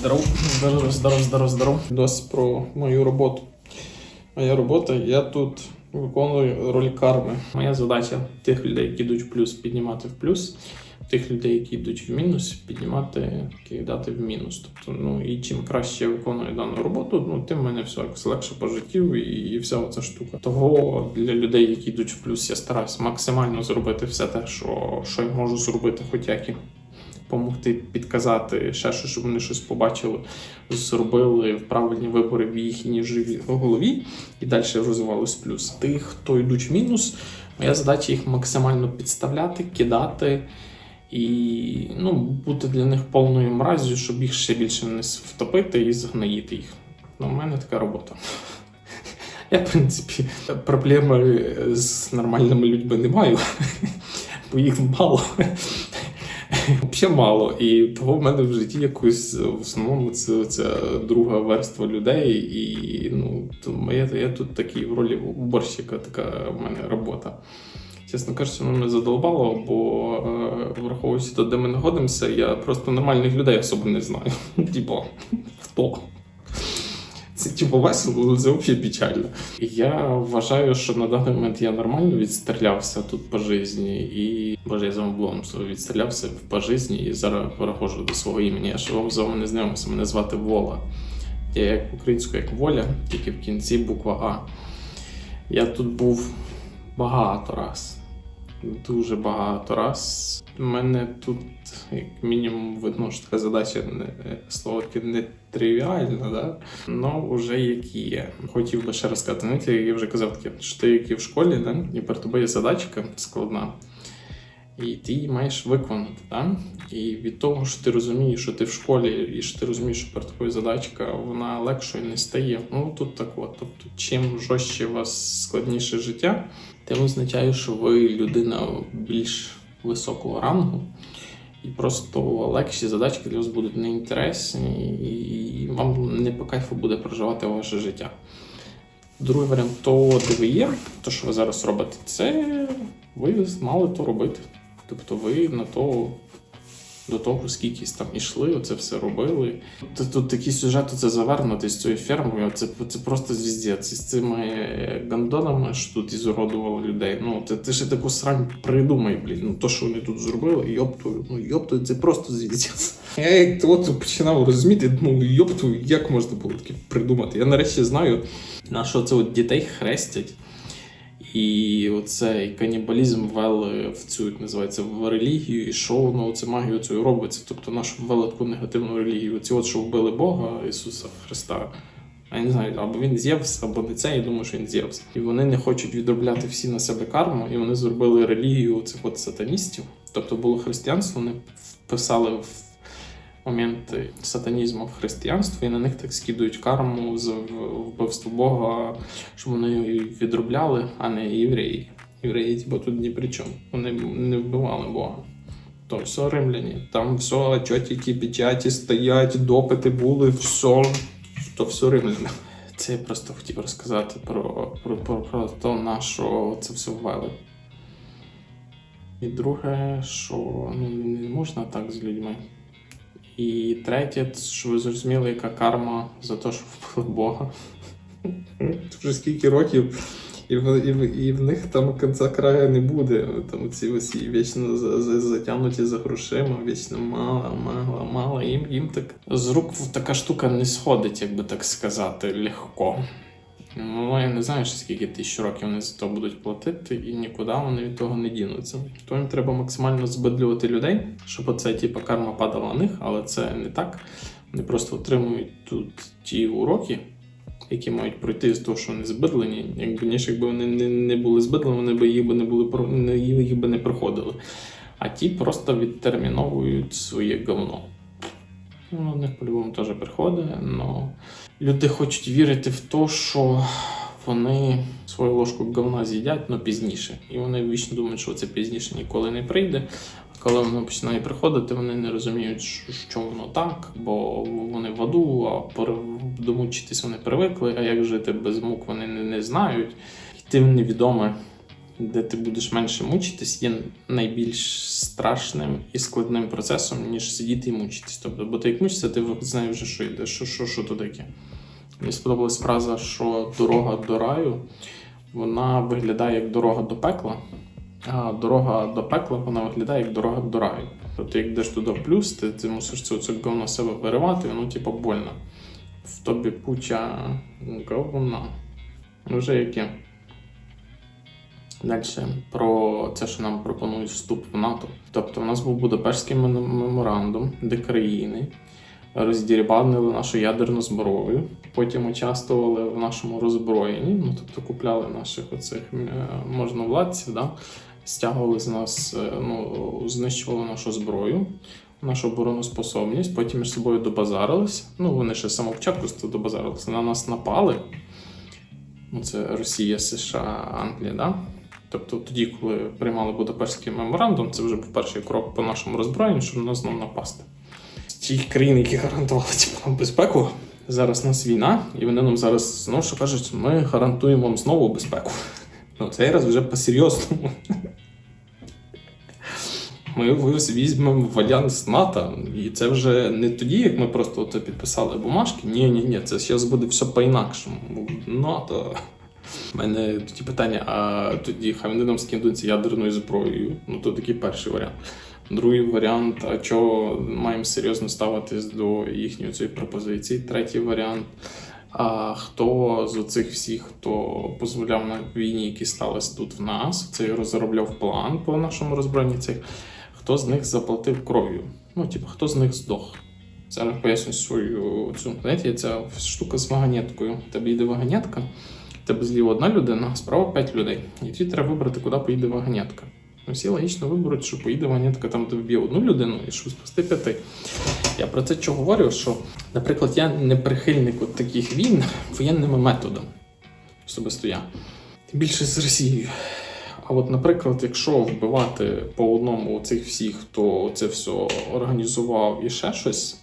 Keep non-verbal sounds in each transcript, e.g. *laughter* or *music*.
Здоров, здоров, здоров, здоров, здоров. Дос про мою роботу. Моя робота, я тут виконую роль карми. Моя задача тих людей, які йдуть в плюс, піднімати в плюс, тих людей, які йдуть в мінус, піднімати, кидати в мінус. Тобто, ну і чим краще я виконую дану роботу, ну тим мене все якось легше по життю і, і вся оця штука. Того для людей, які йдуть в плюс, я стараюсь максимально зробити все те, що, що я можу зробити, хоч як і допомогти підказати ще щось, щоб вони щось побачили, зробили правильні вибори в їхній живі голові і далі розвивалось плюс. Тих, хто йдуть в мінус, моя задача їх максимально підставляти, кидати і ну, бути для них повною мразю, щоб їх ще більше не втопити і згноїти їх. Ну, у мене така робота. Я, в принципі, проблеми з нормальними людьми не маю, бо їх мало. *laughs* Взагалі мало. І того в мене в житті якось в основному це, це друга верства людей. І ну, то я, я тут такий в ролі уборщика, така в мене робота. Чесно кажучи, воно мене задолбало, бо е, враховуючи те, де ми знаходимося, я просто нормальних людей особо не знаю. *laughs* Типа, хто? Це типу весело, але це взагалі печально. Я вважаю, що на даний момент я нормально відстрілявся тут по житті, і боже, я з вами було відстрілявся по житті і зараз переходжу до свого імені. Я ще вам з вами не знайомився, мене звати Вола. Я як українською, як воля, тільки в кінці буква А. Я тут був багато раз. Дуже багато раз. У мене тут, як мінімум, видно, що така задача таке не тривіальна, да? але вже які є. Хотів би ще раз сказати, знаєте, я вже казав таке, що ти як і в школі, да? і перед тобою є задачка складна. І ти її маєш виконати. Да? І від того, що ти розумієш, що ти в школі, і що ти розумієш, що перед тобою задачка, вона легшою не стає. Ну тут так от. Тобто, чим жорстче у вас складніше життя, тим означає, що ви людина більш високого рангу. І просто легші задачки для вас будуть неінтересні, і вам не по кайфу буде проживати ваше життя. Другий варіант, то де ви є, то що ви зараз робите, це ви мали то робити. Тобто ви на то до того, скільки там ішли, оце все робили. Тут, тут такий сюжет це завернутий з цією фермою. Це, це просто звіздець. З цими гандонами, що тут ізуродували людей. Ну, ти, ти ще таку срань придумай, блін. Ну, то, що вони тут зробили, йоптую, ну йоптую, це просто звіздець. Я як от починав розуміти, думав, йоптую, як можна було таке придумати. Я нарешті знаю, на що це от дітей хрестять. І оцей канібалізм ввели в цю як називається в релігію, і що воно це магію цю робиться. Тобто нашу ввели таку негативну релігію. Ці от, що вбили Бога Ісуса Христа. А я не знаю, або він Зевс, або не це, я думаю, що він Зевс. І вони не хочуть відробляти всі на себе карму, і вони зробили релігію цих от сатаністів. Тобто було християнство, вони вписали в моменти сатанізму в християнство, і на них так скидують карму з вбивства Бога, щоб вони її відробляли, а не євреї. Євреї, бо тут ні при чому. Вони не вбивали Бога. То все римляні, там все чотики, печаті стоять, допити були, все, то все римляни. Це я просто хотів розказати про, про, про, про те, на що це все ввели. І друге, що ну, не можна так з людьми. І третє, що ви зрозуміли, яка карма за те, що вбили Бога. Вже скільки років, і в, і, в, і в них там кінця краю не буде. Там ці усі вічно за, за, затягнуті за грошима, вічно мало, мало, мало. Їм, їм так з рук така штука не сходить, як би так сказати, легко. Ну, я не знаю, ще скільки тисяч років вони за то будуть платити, і нікуди вони від того не дінуться. То їм треба максимально збедлювати людей, щоб оце типу, карма падала на них, але це не так. Вони просто отримують тут ті уроки, які мають пройти з того, що вони збидлені. Якби ніж якби вони не, не були збидлені, вони б їх би не були їх би не проходили. А ті просто відтерміновують своє говно. Ну, в них по-любому теж приходить, але люди хочуть вірити в те, що вони свою ложку говна з'їдять, але пізніше. І вони вічно думають, що це пізніше ніколи не прийде. А коли воно починає приходити, вони не розуміють, що- воно так, бо вони в аду, а домучитись вони привикли, а як жити без мук вони не, знають. Йти в невідоме де ти будеш менше мучитись, є найбільш страшним і складним процесом, ніж сидіти і мучитись. Тобто, бо ти як мучишся, ти знаєш вже, що йде, що, що, що то таке. Мені сподобалась фраза, що дорога до раю вона виглядає як дорога до пекла, а дорога до пекла вона виглядає як дорога до раю. Тобто, як йдеш туди плюс, ти, ти мусиш це, це говно себе виривати, воно типу больно. В тобі пуча говна. Ну, Вже яке. Далі про це, що нам пропонують вступ в НАТО. Тобто, у нас був Будапештський меморандум, де країни роздірбанили нашу ядерну зброю, потім участвували в нашому роззброєнні, ну тобто купляли наших оцих е, можновладців, да? стягували з нас, е, ну, знищували нашу зброю, нашу обороноспособність, потім між собою добазарились. Ну, вони ще з самого початку добазарилися, на нас напали. Ну, це Росія, США, Англія, да? Тобто тоді, коли приймали Будапештський меморандум, це вже був перший крок по нашому роззброєнню, щоб на нас знову напасти. Ті країни, які гарантували типу, нам безпеку, зараз у нас війна, і вони нам зараз знову що кажуть, ми гарантуємо вам знову безпеку. Ну, цей раз вже по-серйозному. Ми візьмемо в альянс НАТО, і це вже не тоді, як ми просто це підписали бумажки. Ні, ні, ні, це зараз буде все по-інакшому. НАТО. У мене тоді питання: а тоді хай вони нам скинуться ядерною зброєю. Ну, то такий перший варіант. Другий варіант, а чого маємо серйозно ставитись до їхньої цієї пропозиції. Третій варіант. А хто з оцих всіх, хто дозволяв на війні, які сталися тут в нас, це розробляв план по нашому розбранні цих, хто з них заплатив кров'ю? Ну, типу, хто з них здох? Зараз поясню свою цю знаєте, ця штука з вагонеткою. У тебе йде вагонетка, в тебе зліва одна людина, а справа п'ять людей. І тобі треба вибрати, куди поїде вагонетка. Ну, Всі логічно виберуть, що поїде вагонетка там, де вб'є одну людину і щоб спасти п'яти. Я про це чого говорю, що, наприклад, я не прихильник от таких війн воєнними методами. Особисто я. Тим більше з Росією. А от, наприклад, якщо вбивати по одному цих всіх, хто це все організував і ще щось,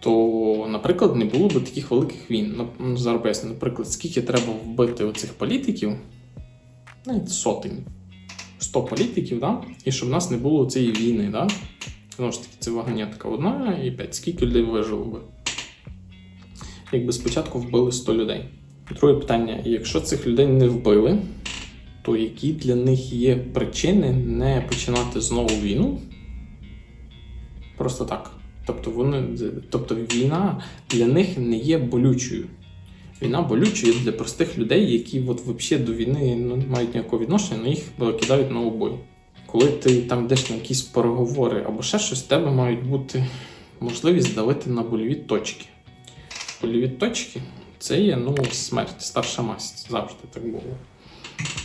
то, наприклад, не було б таких великих війн. Ну, ну, Зараз поясню, наприклад, скільки треба вбити оцих політиків, навіть сотень, 100 політиків, да? і щоб в нас не було цієї війни, да? Знову ж таки, це вагонетка одна і п'ять. Скільки людей вижило би? Якби спочатку вбили 100 людей. Друге питання: якщо цих людей не вбили, то які для них є причини не починати знову війну? Просто так. Тобто, вони, тобто війна для них не є болючою. Війна болючою для простих людей, які от взагалі до війни ну, не мають ніякого відношення, але їх кидають на обой. Коли ти там йдеш на якісь переговори або ще щось, в тебе мають бути можливість давити на больові точки. Больові точки це є ну, смерть, старша масть. Завжди так було.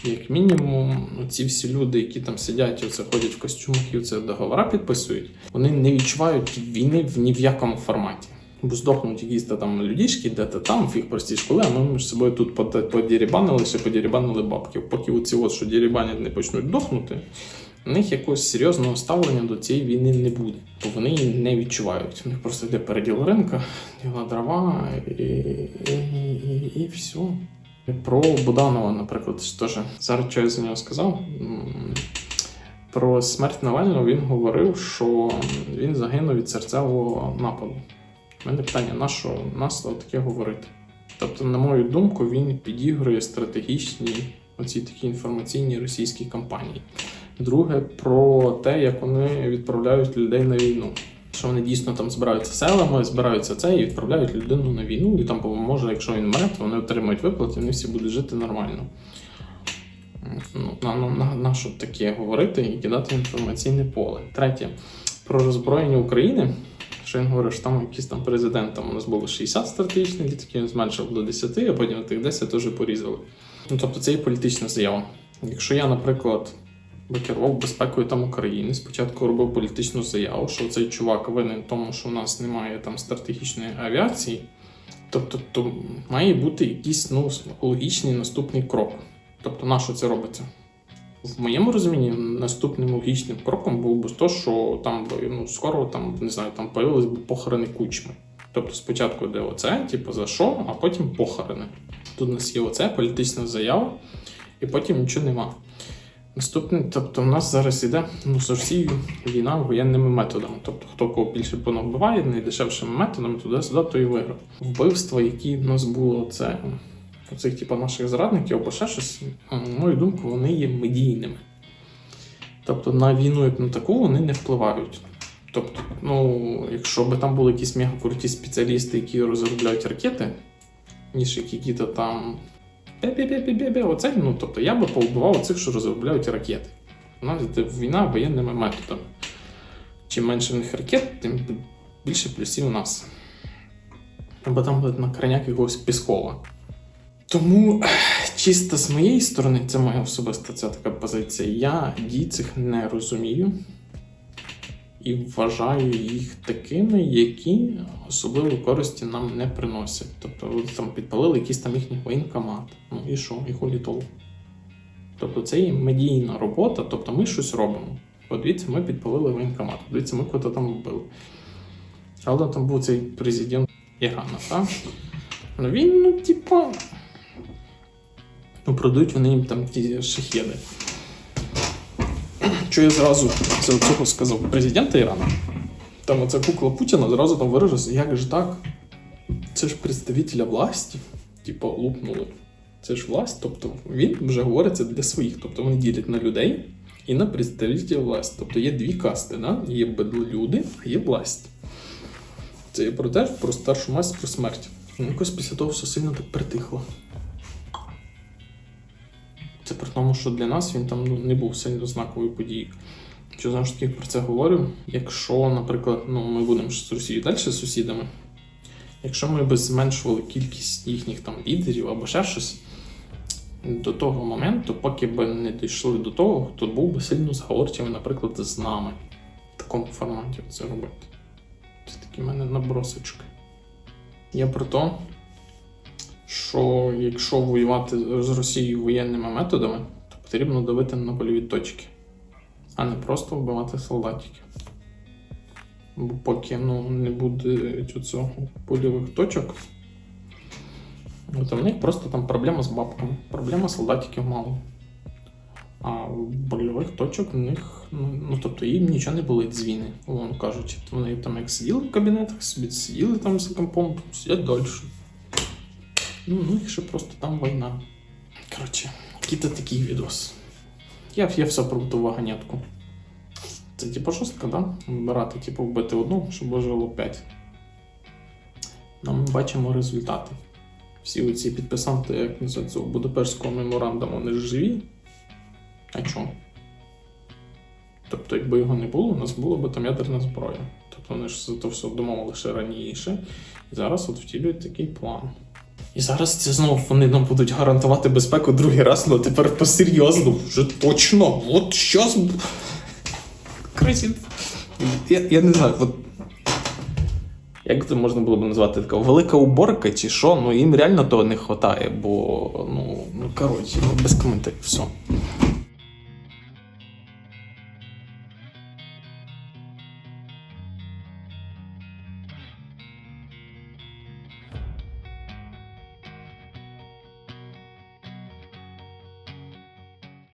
Як мінімум, ці всі люди, які там сидять, оце ходять в костюмах і оце договора підписують, вони не відчувають війни в ні в якому форматі. Бо здохнуть якісь та там людішки, де-то там, в їх прості школи, а ми між собою тут подірібанили, ще подірібанили бабків. Поки оці от, що дірібанять, не почнуть дохнути, у них якогось серйозного ставлення до цієї війни не буде, бо вони її не відчувають. У них просто йде переділ ринка, діла дрова і, і, і, і все. Про Буданова, наприклад, теж зараз що я за нього сказав. Про смерть Навального він говорив, що він загинув від серцевого нападу. У мене питання, на що нас таке говорити? Тобто, на мою думку, він підігрує стратегічні оці такі інформаційні російські кампанії. Друге, про те, як вони відправляють людей на війну. Що вони дійсно там збираються селами, збираються це і відправляють людину на війну, і там, може, якщо він мре, то вони отримають виплати, вони всі будуть жити нормально. Ну, на, на, на, на що таке говорити і кидати інформаційне поле. Третє, про роззброєння України. Що він говорить, що там якийсь там президент, там у нас було 60 стратегічних літаків, він зменшив до 10, а потім тих 10 теж порізали. Ну тобто це є політична заява. Якщо я, наприклад, би керував безпекою там України, спочатку робив політичну заяву, що цей чувак винен в тому, що у нас немає там стратегічної авіації, тобто то має бути якийсь ну, логічний наступний крок. Тобто, на що це робиться? В моєму розумінні наступним логічним кроком був би то, що там ну, скоро там, не знаю, там появились б похорони кучми. Тобто спочатку йде оце, типу за що, а потім похорони. Тут у нас є оце, політична заява, і потім нічого нема. Наступне, тобто, в нас зараз іде ну, з Росією війна воєнними методами. Тобто, хто кого більше понабиває, найдешевшими методами, туди-сюди, то і виграв. Вбивства, які в нас було, це оцих, типу, наших зрадників або ще щось, на мою думку, вони є медійними. Тобто на війну як на таку вони не впливають. Тобто, ну, якщо б там були якісь мега круті спеціалісти, які розробляють ракети, ніж які-то там бе-бе-бе-бе-бе, оце, ну, тобто я би повбивав оцих, що розробляють ракети. У нас війна воєнними методами. Чим менше в них ракет, тим більше плюсів у нас. Або там на краняк якогось Піскова. Тому чисто з моєї сторони, це моя особиста ця така позиція. Я дій цих не розумію і вважаю їх такими, які особливо користі нам не приносять. Тобто, от там підпалили якийсь там їхній воєнкомат. Ну і що, і хулі толку. Тобто це є медійна робота, тобто ми щось робимо. От дивіться, ми підпалили воєнкомат, дивіться, ми кого-то там вбили. Але там був цей президент Ірана, так? Ну він, ну, типа. Ну, продають вони їм там ті шахеди. Що я зразу цього сказав президента Ірану. Там оця кукла Путіна зразу там виражився, як же так? Це ж представителя власті, типу, лупнули. Це ж власть, тобто він вже говорить це для своїх. Тобто вони ділять на людей і на представителів власті. Тобто є дві касти, да? є люди, а є власть. Це є про те, про старшу масть, про смерть. Ну, якось після того все сильно так притихло. При тому, що для нас він там ну, не був сильно знаковою подією. Що знову ж таки про це говорю? Якщо, наприклад, ну, ми будемо з Росією далі сусідами, якщо ми б зменшували кількість їхніх там лідерів або ще щось, до того моменту, поки б не дійшли до того, хто був би сильно зговорчивий, наприклад, з нами в такому форматі це робити. Це такі в мене набросочки. Я про те, що якщо воювати з Росією воєнними методами, то потрібно давити на больові точки, а не просто вбивати солдатиків. Бо поки ну, не буде цього польових точок, ну, то в них просто там проблема з бабками, проблема солдатиків мало. А больових точок в них, ну, ну тобто їм нічого не болить з війни, кажучи. Вони там як сиділи в кабінетах, собі сиділи там за компом, сидять далі. Ну, ну їх ще просто там війна. Коротше, який-то такий відос. Я, я все про вагонетку. Це типу жорстко, да? Вибирати, типу, вбити одну, щоб жило 5. Ну, ми бачимо результати. Всі оці підписанти, як називається, Будапештського меморандуму, ж живі. А чому? Тобто, якби його не було, у нас була б там ядерна зброя. Тобто вони ж за то все ще раніше. І зараз от втілюють такий план. І зараз це знову вони нам будуть гарантувати безпеку другий раз, ну тепер по-серйозно, вже точно. От щас. Коротше, я, я не знаю, от. Як це можна було б назвати така велика уборка чи що? Ну їм реально того не вистачає, бо ну, ну коротше, без коментарів, все.